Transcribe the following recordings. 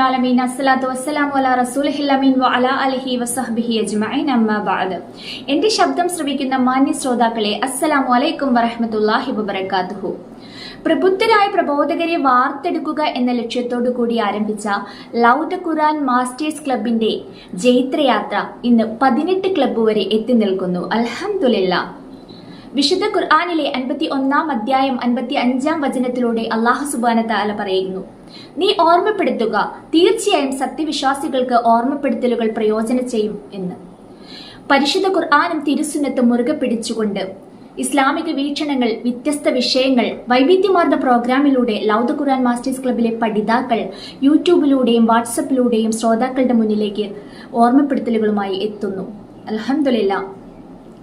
ആലമീൻ. അസ്സലാത്തു വസ്സലാമു അജ്മഈൻ. അമ്മാ എന്റെ ശബ്ദം ശ്രവിക്കുന്ന മാന്യ ശ്രോതാക്കളെ അസ്സലാമു അലൈക്കും വറഹ്മത്തുള്ളാഹി വബറകാതുഹു. പ്രബുദ്ധരായ പ്രബോധകരെ വാർത്തെടുക്കുക എന്ന ലക്ഷ്യത്തോടു കൂടി ആരംഭിച്ച ലൗദ ഖുറാൻ മാസ്റ്റേഴ്സ് ക്ലബിന്റെ ജൈത്രയാത്ര ഇന്ന് പതിനെട്ട് ക്ലബ്ബ് വരെ എത്തി നിൽക്കുന്നു. അൽഹംദുലില്ലാ. വിശുദ്ധ ഖുർആാനിലെ അൻപത്തി ഒന്നാം അധ്യായം അൻപത്തി അഞ്ചാം വചനത്തിലൂടെ അള്ളാഹു സുബാന താല പറയുന്നു. നീ ഓർമ്മപ്പെടുത്തുക തീർച്ചയായും സത്യവിശ്വാസികൾക്ക് ഓർമ്മപ്പെടുത്തലുകൾ പ്രയോജനം ചെയ്യും എന്ന്. പരിശുദ്ധ ഖുർആാനും തിരുസുന്നത്തും മുറുകെ പിടിച്ചുകൊണ്ട് ഇസ്ലാമിക വീക്ഷണങ്ങൾ വ്യത്യസ്ത വിഷയങ്ങൾ വൈവിധ്യമാർന്ന പ്രോഗ്രാമിലൂടെ ലൗദ ഖുർആൻ മാസ്റ്റേഴ്സ് ക്ലബിലെ പഠിതാക്കൾ യൂട്യൂബിലൂടെയും വാട്സപ്പിലൂടെയും ശ്രോതാക്കളുടെ മുന്നിലേക്ക് ഓർമ്മപ്പെടുത്തലുകളുമായി എത്തുന്നു. അലഹമില്ല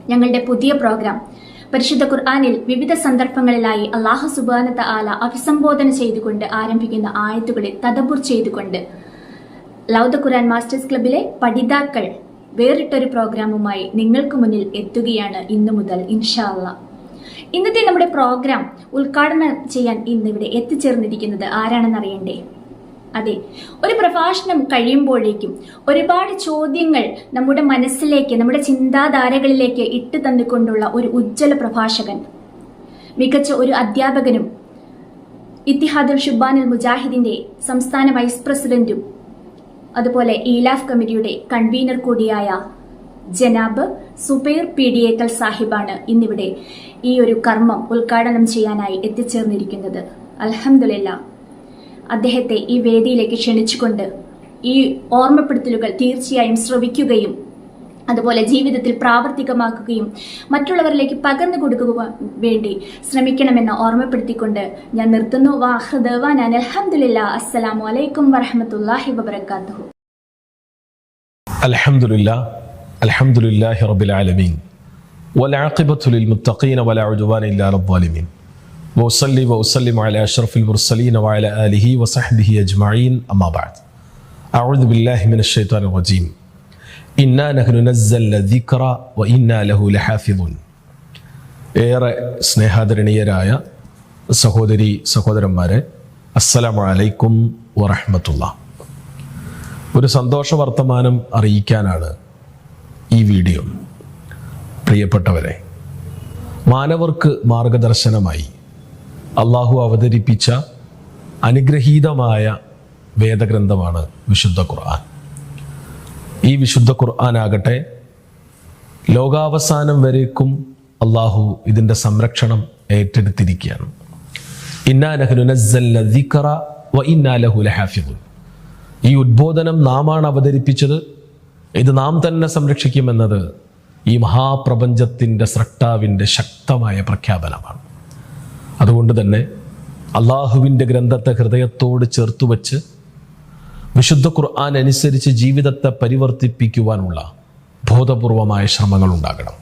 ഞങ്ങളുടെ പുതിയ പ്രോഗ്രാം പരിശുദ്ധ ഖുർആാനിൽ വിവിധ സന്ദർഭങ്ങളിലായി അള്ളാഹു സുബാനത്ത ആല അഭിസംബോധന ചെയ്തുകൊണ്ട് ആരംഭിക്കുന്ന ആയത്തുകളെ തദബുർ ചെയ്തുകൊണ്ട് ലൗദ ഖുർആൻ മാസ്റ്റേഴ്സ് ക്ലബിലെ പഠിതാക്കൾ വേറിട്ടൊരു പ്രോഗ്രാമുമായി നിങ്ങൾക്ക് മുന്നിൽ എത്തുകയാണ് ഇന്നു മുതൽ ഇൻഷാല്ല ഇന്നത്തെ നമ്മുടെ പ്രോഗ്രാം ഉദ്ഘാടനം ചെയ്യാൻ ഇന്നിവിടെ എത്തിച്ചേർന്നിരിക്കുന്നത് ആരാണെന്ന് അറിയണ്ടേ അതെ. ഒരു പ്രഭാഷണം കഴിയുമ്പോഴേക്കും ഒരുപാട് ചോദ്യങ്ങൾ നമ്മുടെ മനസ്സിലേക്ക് നമ്മുടെ ചിന്താധാരകളിലേക്ക് ഇട്ട് തന്നുകൊണ്ടുള്ള ഒരു ഉജ്ജ്വല പ്രഭാഷകൻ. മികച്ച ഒരു അധ്യാപകനും ഇത്തിഹാദുൽ ഷുബാനുൽ മുജാഹിദിന്റെ സംസ്ഥാന വൈസ് പ്രസിഡന്റും അതുപോലെ ഇലാഫ് കമ്മിറ്റിയുടെ കൺവീനർ കൂടിയായ ജനാബ് സുബൈർ പി ഡി ഏക്കൽ സാഹിബാണ് ഇന്നിവിടെ ഈ ഒരു കർമ്മം ഉദ്ഘാടനം ചെയ്യാനായി എത്തിച്ചേർന്നിരിക്കുന്നത്. അലഹമില്ല അദ്ദേഹത്തെ ഈ വേദിയിലേക്ക് ക്ഷണിച്ചുകൊണ്ട് ഈ ഓർമ്മപ്പെടുത്തലുകൾ തീർച്ചയായും ശ്രവിക്കുകയും അതുപോലെ ജീവിതത്തിൽ പ്രാവർത്തികമാക്കുകയും മറ്റുള്ളവരിലേക്ക് പകർന്നു കൊടുക്കുക വേണ്ടി ശ്രമിക്കണമെന്ന് ഓർമ്മപ്പെടുത്തിക്കൊണ്ട് ഞാൻ നിർത്തുന്നു വാഹൃദവാൻ അലഹമുല്ല അസ്സലാമു അലൈക്കും വറഹമത്തല്ലാഹി വബർക്കാത്തു الحمد لله الحمد لله رب العالمين والعاقبة للمتقين ولا عدوان إلا على الظالمين വൗസല്ലി വൗസല്ലിം അല അഷ്റഫുൽ മുർസലീന വഅല ആലിഹി വസഹ്ബിഹി അജ്മഈൻ. അമ്മാ ബഅദ്. അഊദു ബില്ലാഹി മിനശ് ശൈത്വാനിർ റജീം. ഇന്നാ നഹ്നു നസ്സല ദിക്റ വഇന്നാ ലഹു ലഹാഫിദുൻ. ഏറെ സ്നേഹാദരണീയരായ സഹോദരി സഹോദരന്മാരെ അസ്സലാമു അലൈക്കും വറഹ്മത്തുള്ളാഹ് ഒരു സന്തോഷ വർത്തമാനം അറിയിക്കാനാണ് ഈ വീഡിയോ. പ്രിയപ്പെട്ടവരെ മാനവർക്ക് മാർഗദർശനമായി അള്ളാഹു അവതരിപ്പിച്ച അനുഗ്രഹീതമായ വേദഗ്രന്ഥമാണ് വിശുദ്ധ ഖുർആൻ. ഈ വിശുദ്ധ ഖുർആൻ ആകട്ടെ ലോകാവസാനം വരേക്കും അള്ളാഹു ഇതിന്റെ സംരക്ഷണം ഏറ്റെടുത്തിരിക്കുകയാണ്. ഈ ഉദ്ബോധനം നാമാണ് അവതരിപ്പിച്ചത്. ഇത് നാം തന്നെ സംരക്ഷിക്കുമെന്നത് ഈ മഹാപ്രപഞ്ചത്തിന്റെ സ്രഷ്ടാവിന്റെ ശക്തമായ പ്രഖ്യാപനമാണ്. അതുകൊണ്ട് തന്നെ അള്ളാഹുവിന്റെ ഗ്രന്ഥത്തെ ഹൃദയത്തോട് ചേർത്ത് വച്ച് വിശുദ്ധ ഖുർആൻ അനുസരിച്ച് ജീവിതത്തെ പരിവർത്തിപ്പിക്കുവാനുള്ള ബോധപൂർവമായ ശ്രമങ്ങൾ ഉണ്ടാകണം.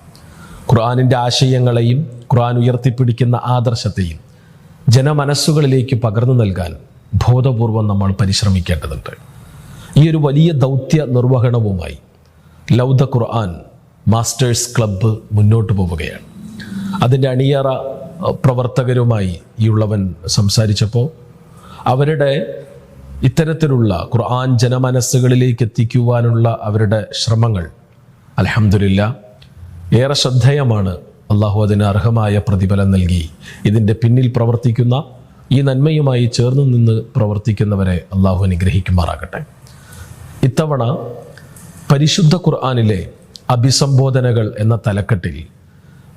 ഖുർആാനിന്റെ ആശയങ്ങളെയും ഖുർആൻ ഉയർത്തിപ്പിടിക്കുന്ന ആദർശത്തെയും ജനമനസ്സുകളിലേക്ക് പകർന്നു നൽകാൻ ബോധപൂർവം നമ്മൾ പരിശ്രമിക്കേണ്ടതുണ്ട്. ഈ ഒരു വലിയ ദൗത്യ നിർവഹണവുമായി ലൗദ ഖുർആൻ മാസ്റ്റേഴ്സ് ക്ലബ്ബ് മുന്നോട്ട് പോവുകയാണ്. അതിന്റെ അണിയറ പ്രവർത്തകരുമായി ഈ ഉള്ളവൻ സംസാരിച്ചപ്പോൾ അവരുടെ ഇത്തരത്തിലുള്ള ഖുർആൻ ജനമനസ്സുകളിലേക്ക് എത്തിക്കുവാനുള്ള അവരുടെ ശ്രമങ്ങൾ അലഹമില്ല ഏറെ ശ്രദ്ധേയമാണ്. അള്ളാഹു അതിന് അർഹമായ പ്രതിഫലം നൽകി. ഇതിന്റെ പിന്നിൽ പ്രവർത്തിക്കുന്ന ഈ നന്മയുമായി ചേർന്ന് നിന്ന് പ്രവർത്തിക്കുന്നവരെ അള്ളാഹു അനുഗ്രഹിക്കുമാറാകട്ടെ. ഇത്തവണ പരിശുദ്ധ ഖുർആാനിലെ അഭിസംബോധനകൾ എന്ന തലക്കെട്ടിൽ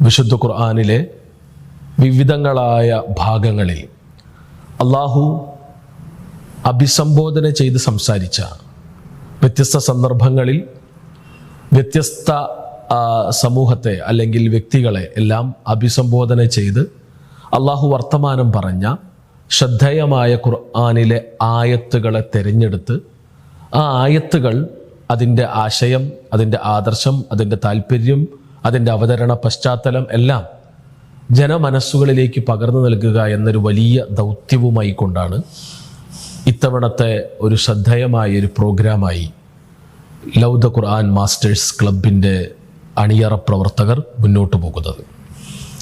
വിശുദ്ധ ഖുർആാനിലെ വിവിധങ്ങളായ ഭാഗങ്ങളിൽ അള്ളാഹു അഭിസംബോധന ചെയ്ത് സംസാരിച്ച വ്യത്യസ്ത സന്ദർഭങ്ങളിൽ വ്യത്യസ്ത സമൂഹത്തെ അല്ലെങ്കിൽ വ്യക്തികളെ എല്ലാം അഭിസംബോധന ചെയ്ത് അള്ളാഹു വർത്തമാനം പറഞ്ഞ ശ്രദ്ധേയമായ ഖുർആാനിലെ ആയത്തുകളെ തിരഞ്ഞെടുത്ത് ആ ആയത്തുകൾ അതിന്റെ ആശയം അതിന്റെ ആദർശം അതിന്റെ താല്പര്യം അതിന്റെ അവതരണ പശ്ചാത്തലം എല്ലാം ജനമനസ്സുകളിലേക്ക് പകർന്നു നൽകുക എന്നൊരു വലിയ ദൗത്യവുമായി കൊണ്ടാണ് ഇത്തവണത്തെ ഒരു ശ്രദ്ധേയമായ ഒരു പ്രോഗ്രാമായി ലൗദ ഖുർആൻ മാസ്റ്റേഴ്സ് ക്ലബിന്റെ അണിയറ പ്രവർത്തകർ മുന്നോട്ട് പോകുന്നത്.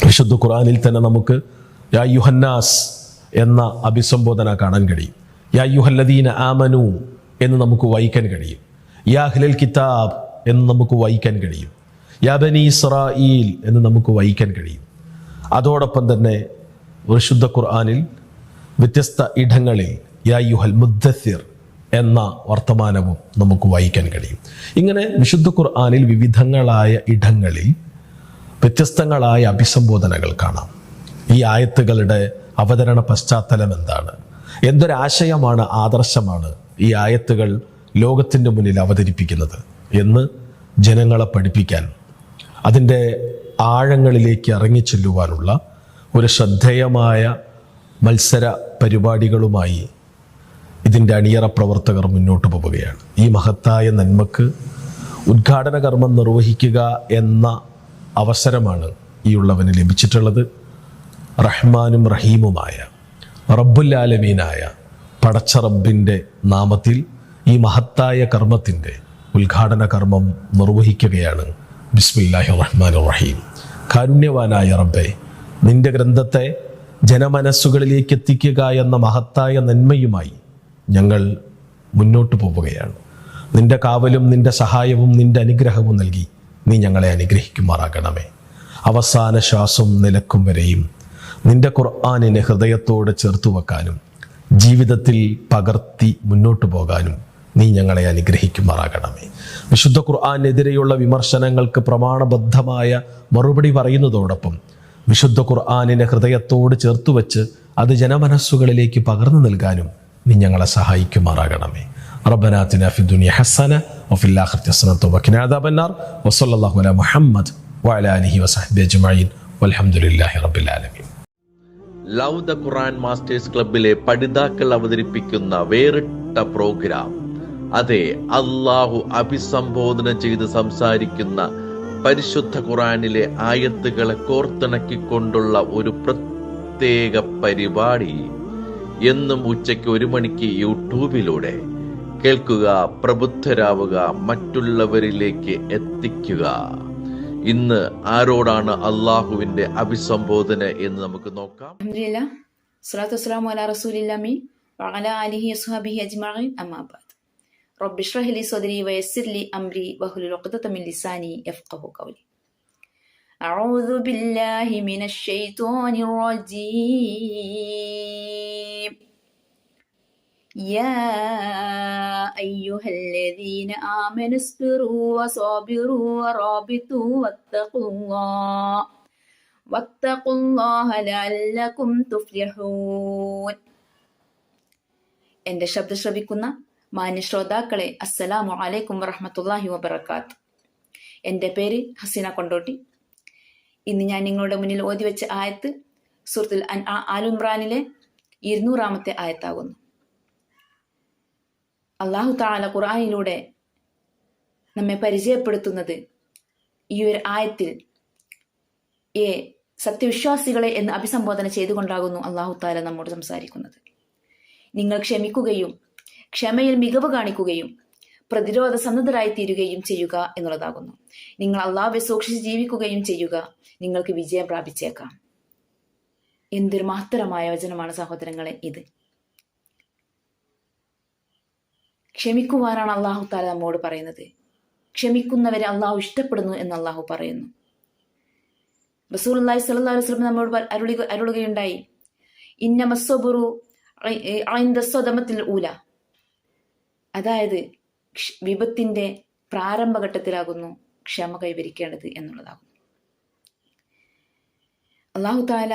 വിശുദ്ധ ഖുർആനിൽ തന്നെ നമുക്ക് യാ യുഹന്നാസ് എന്ന അഭിസംബോധന കാണാൻ കഴിയും. യാ യുഹല്ലദീന ആമനു എന്ന് നമുക്ക് വായിക്കാൻ കഴിയും. യാ അഹ്ലൽ കിതാബ് എന്ന് നമുക്ക് വായിക്കാൻ കഴിയും. യാ ബനി ഇസ്രായീൽ എന്ന് നമുക്ക് വായിക്കാൻ കഴിയും. അതോടൊപ്പം തന്നെ വിശുദ്ധ ഖുർആാനിൽ വ്യത്യസ്ത ഇടങ്ങളിൽ യാ യുഹൽ മുദ്ദസിർ എന്ന വർത്തമാനവും നമുക്ക് വായിക്കാൻ കഴിയും. ഇങ്ങനെ വിശുദ്ധ ഖുർആാനിൽ വിവിധങ്ങളായ ഇടങ്ങളിൽ വ്യത്യസ്തങ്ങളായ അഭിസംബോധനകൾ കാണാം. ഈ ആയത്തുകളുടെ അവതരണ പശ്ചാത്തലം എന്താണ്? എന്തൊരാശയമാണ് ആദർശമാണ് ഈ ആയത്തുകൾ ലോകത്തിന്റെ മുന്നിൽ അവതരിപ്പിക്കുന്നത് എന്ന് ജനങ്ങളെ പഠിപ്പിക്കാൻ അതിന്റെ ആഴങ്ങളിലേക്ക് ഇറങ്ങിച്ചെല്ലുവാനുള്ള ഒരു ശ്രദ്ധേയമായ മത്സര പരിപാടികളുമായി ഇതിന്റെ അണിയറ പ്രവർത്തകർ മുന്നോട്ട് പോവുകയാണ്. ഈ മഹത്തായ നന്മക്ക് ഉദ്ഘാടന കർമ്മം നിർവഹിക്കുക എന്ന അവസരമാണ് ഈ ഉള്ളവന് ലഭിച്ചിട്ടുള്ളത്. റഹ്മാനും റഹീമുമായ റബ്ബുല്ലാലമീനായ പടച്ച റബ്ബിന്റെ നാമത്തിൽ ഈ മഹത്തായ കർമ്മത്തിന്റെ ഉദ്ഘാടന കർമ്മം നിർവഹിക്കുകയാണ്. ബിസ്മില്ലാഹി റഹ്മാൻ റഹീം. കാരുണ്യവാനായ റബ്ബെ നിന്റെ ഗ്രന്ഥത്തെ ജനമനസ്സുകളിലേക്ക് എത്തിക്കുക എന്ന മഹത്തായ നന്മയുമായി ഞങ്ങൾ മുന്നോട്ട് പോവുകയാണ്. നിന്റെ കാവലും നിന്റെ സഹായവും നിന്റെ അനുഗ്രഹവും നൽകി നീ ഞങ്ങളെ അനുഗ്രഹിക്കുമാറാകണമേ. അവസാന ശ്വാസം നിലക്കും വരെയും നിന്റെ ഖുർആാനിനെ ഹൃദയത്തോട് ചേർത്തു വെക്കാനും ജീവിതത്തിൽ പകർത്തി മുന്നോട്ട് പോകാനും നീ ഞങ്ങളെ അനുഗ്രഹിക്കുമാറാകണമേ. വിശുദ്ധ ഖുർആാനെതിരെയുള്ള വിമർശനങ്ങൾക്ക് പ്രമാണബദ്ധമായ മറുപടി പറയുന്നതോടൊപ്പം വിശുദ്ധ ഖുർആാനിനെ ഹൃദയത്തോട് ചേർത്തുവച്ച് അത് ജനമനസ്സുകളിലേക്ക് പകർന്നു നൽകാനും നീ ഞങ്ങളെ സഹായിക്കുമാറാകണമേ. റബ്ബനാത്തിന ഫി ദുനിയ ഹസന വഫിൽ ആഖിറതി ഹസനത വഖിന അദാബന്നാർ വസല്ലല്ലാഹു അലാ മുഹമ്മദ് വഅലാ അലിഹി വസഹ്ബിഹി അജ്മഈൻ വൽഹംദുലില്ലാഹി റബ്ബിൽ ആലമീൻ. ലവ് ദ ഖുർആൻ മാസ്റ്റേഴ്സ് ക്ലബ്ബിലെ പഠിതാക്കൾ അവതരിപ്പിക്കുന്ന വേറിട്ട പ്രോഗ്രാം അതെ അള്ളാഹു അഭിസംബോധന ചെയ്ത് സംസാരിക്കുന്ന പരിശുദ്ധ ഖുറാനിലെ ആയത്തുകളെ കോർത്തിണക്കിക്കൊണ്ടുള്ള ഒരു പ്രത്യേക പരിപാടി എന്നും ഉച്ചയ്ക്ക് ഒരു മണിക്ക് യൂട്യൂബിലൂടെ കേൾക്കുക പ്രബുദ്ധരാവുക മറ്റുള്ളവരിലേക്ക് എത്തിക്കുക. ഇന്ന് ആരോടാണ് അള്ളാഹുവിന്റെ അഭിസംബോധന എന്ന് നമുക്ക് നോക്കാം. വസ്സലാമു അലാ റസൂലില്ലമി വഅലാ ആലിഹി വസ്ഹാബിഹി അജ്മഈൻ. ബഅദ് റബ്ബി ഇശ്റഹ് ലി സദ്രി വയസ്സിർ ലി അംരി വഹ്ലുൽ ഉഖ്ദത മിൻ ലിസാനി യഫ്ഖഹു ഖൗലി أعوذ بالله من الشيطان الرجيم يا أيها الذين آمنوا اصبروا وصابروا ورابطوا واتقوا الله واتقوا الله لعلكم تفلحون എന്റെ ശബ്ദം ശ്രവിക്കുന്ന മാന്യ ശ്രോതാക്കളെ അസ്സലാമു അലൈക്കും വറഹമത്തല്ലാഹി വബർക്കാത്ത് എന്റെ പേര് ഹസീന കൊണ്ടോട്ടി. ഇന്ന് ഞാൻ നിങ്ങളുടെ മുന്നിൽ ഓതി വെച്ച ആയത്ത് സുഹൃത്തുൽ അൻ ആലുംറാനിലെ ഇരുന്നൂറാമത്തെ ആയത്താകുന്നു. അള്ളാഹു താല ഖുറാനിലൂടെ നമ്മെ പരിചയപ്പെടുത്തുന്നത് ഈ ഒരു ആയത്തിൽ ഏ സത്യവിശ്വാസികളെ എന്ന് അഭിസംബോധന ചെയ്തുകൊണ്ടാകുന്നു അള്ളാഹു താല നമ്മോട് സംസാരിക്കുന്നത്. നിങ്ങൾ ക്ഷമിക്കുകയും ക്ഷമയിൽ മികവ് കാണിക്കുകയും പ്രതിരോധ സന്നദ്ധരായി തീരുകയും ചെയ്യുക എന്നുള്ളതാകുന്നു. നിങ്ങൾ അള്ളാഹുവെ സൂക്ഷിച്ച് ജീവിക്കുകയും ചെയ്യുക. നിങ്ങൾക്ക് വിജയം പ്രാപിച്ചേക്കാം. എന്തൊരു മഹത്തരമായ വചനമാണ് സഹോദരങ്ങളെ ഇത്? ക്ഷമിക്കുവാനാണ് അള്ളാഹു താല നമ്മോട് പറയുന്നത്. ക്ഷമിക്കുന്നവരെ അള്ളാഹു ഇഷ്ടപ്പെടുന്നു എന്ന് അള്ളാഹു പറയുന്നു. റസൂൽ അള്ളാഹി സല്ലല്ലാഹു വസ്ലം നമ്മോട് അരുളി അരുളുകയുണ്ടായി. ഇന്ന മസ്സോബുറു സ്വതമത്തിൽ ഊല അതായത് വിപത്തിന്റെ പ്രാരംഭഘട്ടത്തിലാകുന്നു ക്ഷമ കൈവരിക്കേണ്ടത് എന്നുള്ളതാകും അള്ളാഹു താല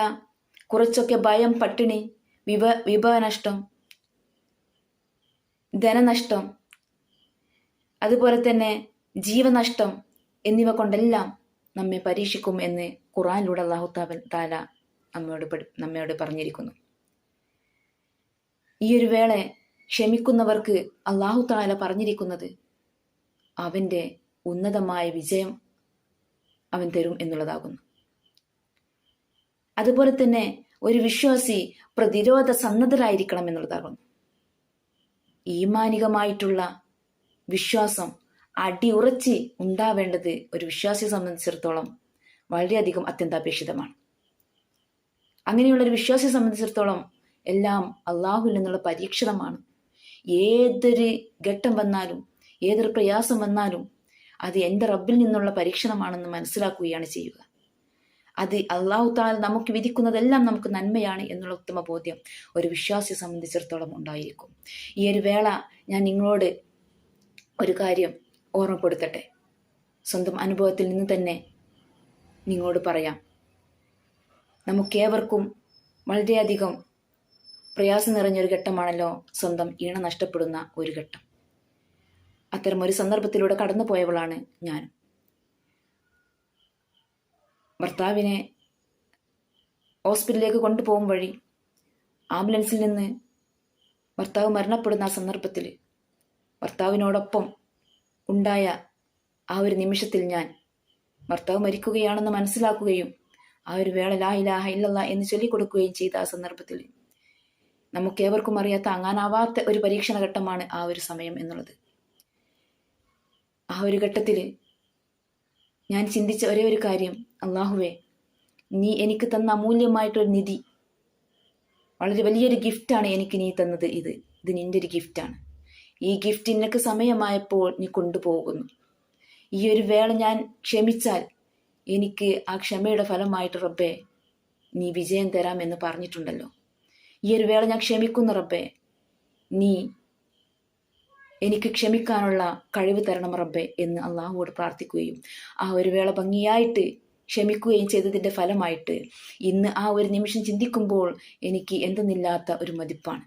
കുറച്ചൊക്കെ ഭയം പട്ടിണി വിഭ വിഭവനഷ്ടം ധനനഷ്ടം അതുപോലെ തന്നെ ജീവനഷ്ടം എന്നിവ കൊണ്ടെല്ലാം നമ്മെ പരീക്ഷിക്കും എന്ന് ഖുറാനിലൂടെ അള്ളാഹു താല നമ്മയോട് പഠി- നമ്മയോട് പറഞ്ഞിരിക്കുന്നു. ഈ ഒരു വേള ക്ഷമിക്കുന്നവർക്ക് അള്ളാഹു താല പറഞ്ഞിരിക്കുന്നത് അവന്റെ ഉന്നതമായ വിജയം അവൻ തരും എന്നുള്ളതാകുന്നു. അതുപോലെ തന്നെ ഒരു വിശ്വാസി പ്രതിരോധ സന്നദ്ധരായിരിക്കണം എന്നുള്ളതാകുന്നു. ഈമാനികമായിട്ടുള്ള വിശ്വാസം അടിയുറച്ച് ഉണ്ടാവേണ്ടത് ഒരു വിശ്വാസിയെ സംബന്ധിച്ചിടത്തോളം വളരെയധികം അത്യന്താപേക്ഷിതമാണ്. അങ്ങനെയുള്ള ഒരു വിശ്വാസിയെ സംബന്ധിച്ചിടത്തോളം എല്ലാം അള്ളാഹുൽ നിന്നുള്ള പരീക്ഷണമാണ്. ഏതൊരു ഘട്ടം വന്നാലും ഏതൊരു പ്രയാസം വന്നാലും അത് എന്റെ റബ്ബിൽ നിന്നുള്ള പരീക്ഷണമാണെന്ന് മനസ്സിലാക്കുകയാണ് ചെയ്യുക. അത് അള്ളാഹു താൽ നമുക്ക് വിധിക്കുന്നതെല്ലാം നമുക്ക് നന്മയാണ് എന്നുള്ള ഉത്തമ ബോധ്യം ഒരു വിശ്വാസിയെ സംബന്ധിച്ചിടത്തോളം ഉണ്ടായിരിക്കും. ഈ ഒരു വേള ഞാൻ നിങ്ങളോട് ഒരു കാര്യം ഓർമ്മപ്പെടുത്തട്ടെ. സ്വന്തം അനുഭവത്തിൽ നിന്ന് തന്നെ നിങ്ങളോട് പറയാം. നമുക്കേവർക്കും വളരെയധികം പ്രയാസം നിറഞ്ഞൊരു ഘട്ടമാണല്ലോ സ്വന്തം ഈണ നഷ്ടപ്പെടുന്ന ഒരു ഘട്ടം. അത്തരം ഒരു സന്ദർഭത്തിലൂടെ കടന്നുപോയവളാണ് ഞാൻ ഭർത്താവിനെ ഹോസ്പിറ്റലിലേക്ക് കൊണ്ടുപോകും വഴി ആംബുലൻസിൽ നിന്ന് ഭർത്താവ് മരണപ്പെടുന്ന ആ സന്ദർഭത്തിൽ ഭർത്താവിനോടൊപ്പം ഉണ്ടായ ആ ഒരു നിമിഷത്തിൽ ഞാൻ ഭർത്താവ് മരിക്കുകയാണെന്ന് മനസ്സിലാക്കുകയും ആ ഒരു വേള ലാ ഇലാഹ ഇല്ലല്ല എന്ന് ചൊല്ലിക്കൊടുക്കുകയും ചെയ്ത ആ സന്ദർഭത്തിൽ നമുക്കേവർക്കും അറിയാത്ത താങ്ങാനാവാത്ത ഒരു പരീക്ഷണ ഘട്ടമാണ് ആ ഒരു സമയം എന്നുള്ളത്. ആ ഒരു ഘട്ടത്തിൽ ഞാൻ ചിന്തിച്ച ഒരേ ഒരു കാര്യം. അള്ളാഹുവേ നീ എനിക്ക് തന്ന അമൂല്യമായിട്ടൊരു നിധി വളരെ വലിയൊരു ഗിഫ്റ്റാണ് എനിക്ക് നീ തന്നത് ഇത്. ഇത് നിന്റെ ഒരു ഗിഫ്റ്റാണ്. ഈ ഗിഫ്റ്റ് നിനക്ക് സമയമായപ്പോൾ നീ കൊണ്ടുപോകുന്നു. ഈ ഒരു വേള ഞാൻ ക്ഷമിച്ചാൽ എനിക്ക് ആ ക്ഷമയുടെ ഫലമായിട്ട് റബ്ബെ നീ വിജയം തരാമെന്ന് പറഞ്ഞിട്ടുണ്ടല്ലോ. ഈ ഒരു വേള ഞാൻ ക്ഷമിക്കുന്നു റബ്ബേ. നീ എനിക്ക് ക്ഷമിക്കാനുള്ള കഴിവ് തരണം റബ്ബെ എന്ന് അള്ളാഹുവോട് പ്രാർത്ഥിക്കുകയും ആ ഒരു വേള ഭംഗിയായിട്ട് ക്ഷമിക്കുകയും ചെയ്തതിന്റെ ഫലമായിട്ട് ഇന്ന് ആ ഒരു നിമിഷം ചിന്തിക്കുമ്പോൾ എനിക്ക് എന്തെന്നില്ലാത്ത ഒരു മതിപ്പാണ്.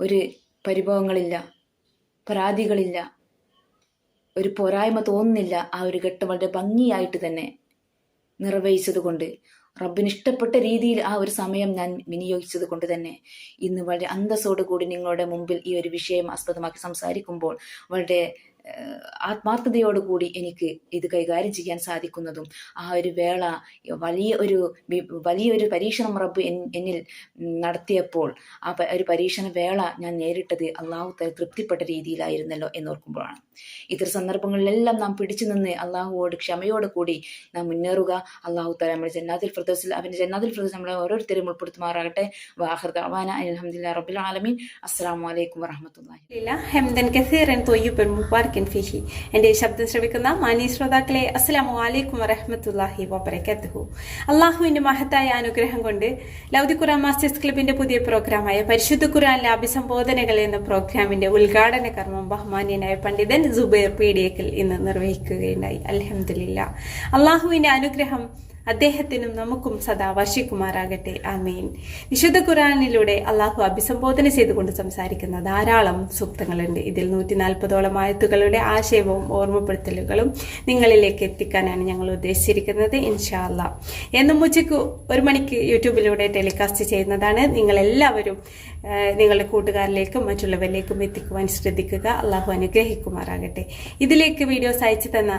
ഒരു പരിഭവങ്ങളില്ല പരാതികളില്ല ഒരു പോരായ്മ തോന്നുന്നില്ല ആ ഒരു ഘട്ടം വളരെ ഭംഗിയായിട്ട് തന്നെ നിർവഹിച്ചത് കൊണ്ട് റബ്ബിന് ഇഷ്ടപ്പെട്ട രീതിയിൽ ആ ഒരു സമയം ഞാൻ വിനിയോഗിച്ചത് കൊണ്ട് തന്നെ ഇന്ന് വളരെ അന്തസ്സോടുകൂടി നിങ്ങളുടെ മുമ്പിൽ ഈ ഒരു വിഷയം ആസ്പദമാക്കി സംസാരിക്കുമ്പോൾ വളരെ ആത്മാർത്ഥതയോടുകൂടി എനിക്ക് ഇത് കൈകാര്യം ചെയ്യാൻ സാധിക്കുന്നതും ആ ഒരു വേള വലിയ ഒരു വലിയൊരു പരീക്ഷണം റബ്ബ് എന്നിൽ നടത്തിയപ്പോൾ ആ ഒരു പരീക്ഷണ വേള ഞാൻ നേരിട്ടത് അള്ളാഹു തൃപ്തിപ്പെട്ട രീതിയിലായിരുന്നല്ലോ എന്നോർക്കുമ്പോഴാണ്. ഇത്തരം സന്ദർഭങ്ങളിലെല്ലാം നാം പിടിച്ചു നിന്ന് അള്ളാഹുവോട് ക്ഷമയോട് കൂടി നാം മുന്നേറുക. അള്ളാഹു തല നമ്മുടെ ജന്നാദിൽ ഫിർദൗസിൽ അവന്റെ ജന്നാദിൽ ഫിർദൗസ് നമ്മളെ ഓരോരുത്തരും ഉൾപ്പെടുത്തുമാറാകട്ടെ. വാഹർ ദഅവാന റബ്ബുൽ റബ്ബിൽ ആലമീൻ. അസ്സാം വലൈക്കും വറഹമത്തല്ല കസീറൻ മുബാർക്കൻ ഫിഹി. എന്റെ ശബ്ദം ശ്രവിക്കുന്ന മാന്യ ശ്രോതാക്കളെ അസ്സലാമു അലൈക്കും വറഹമത്തല്ലാഹി വബറകാതുഹു. അള്ളാഹുവിന്റെ മഹത്തായ അനുഗ്രഹം കൊണ്ട് ലൗദി ഖുറാൻ മാസ്റ്റേഴ്സ് ക്ലബിന്റെ പുതിയ പ്രോഗ്രാമായ പരിശുദ്ധ ഖുറാനിലെ അഭിസംബോധനകൾ എന്ന പ്രോഗ്രാമിന്റെ ഉദ്ഘാടന കർമ്മം ബഹുമാന്യനായ പണ്ഡിതൻ സുബൈർ പീഡിയക്കൽ ഇന്ന് നിർവഹിക്കുകയുണ്ടായി. അലഹമില്ല അള്ളാഹുവിന്റെ അനുഗ്രഹം അദ്ദേഹത്തിനും നമുക്കും സദാ വർഷിക്കുമാറാകട്ടെ ആമീൻ. വിശുദ്ധ ഖുറാനിലൂടെ അള്ളാഹു അഭിസംബോധന ചെയ്തുകൊണ്ട് സംസാരിക്കുന്ന ധാരാളം സൂക്തങ്ങളുണ്ട്. ഇതിൽ നൂറ്റി നാൽപ്പതോളം ആയത്തുകളുടെ ആശയവും ഓർമ്മപ്പെടുത്തലുകളും നിങ്ങളിലേക്ക് എത്തിക്കാനാണ് ഞങ്ങൾ ഉദ്ദേശിച്ചിരിക്കുന്നത്. ഇൻഷാ അല്ലാ എന്നും ഉച്ചയ്ക്ക് ഒരു മണിക്ക് യൂട്യൂബിലൂടെ ടെലികാസ്റ്റ് ചെയ്യുന്നതാണ്. നിങ്ങളെല്ലാവരും നിങ്ങളുടെ കൂട്ടുകാരിലേക്കും മറ്റുള്ളവരിലേക്കും എത്തിക്കുവാൻ ശ്രദ്ധിക്കുക. അള്ളാഹു അനുഗ്രഹിക്കുമാറാകട്ടെ. ഇതിലേക്ക് വീഡിയോസ് അയച്ചു തന്ന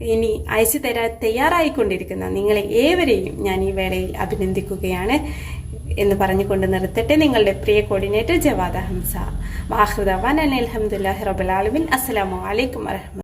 ഇനി അയച്ചു തരാൻ തയ്യാറായിക്കൊണ്ടിരിക്കുന്ന നിങ്ങളെ ഏവരെയും ഞാൻ ഈ വേളയിൽ അഭിനന്ദിക്കുകയാണ് എന്ന് പറഞ്ഞുകൊണ്ട് നിർത്തട്ടെ നിങ്ങളുടെ പ്രിയ കോർഡിനേറ്റർ ജവാദ ഹംസ. വാഹൃദാൻ അലഹമുല്ലാ റബുലാലമിൻ അസ്സലാമു അലൈക്കും വരഹമ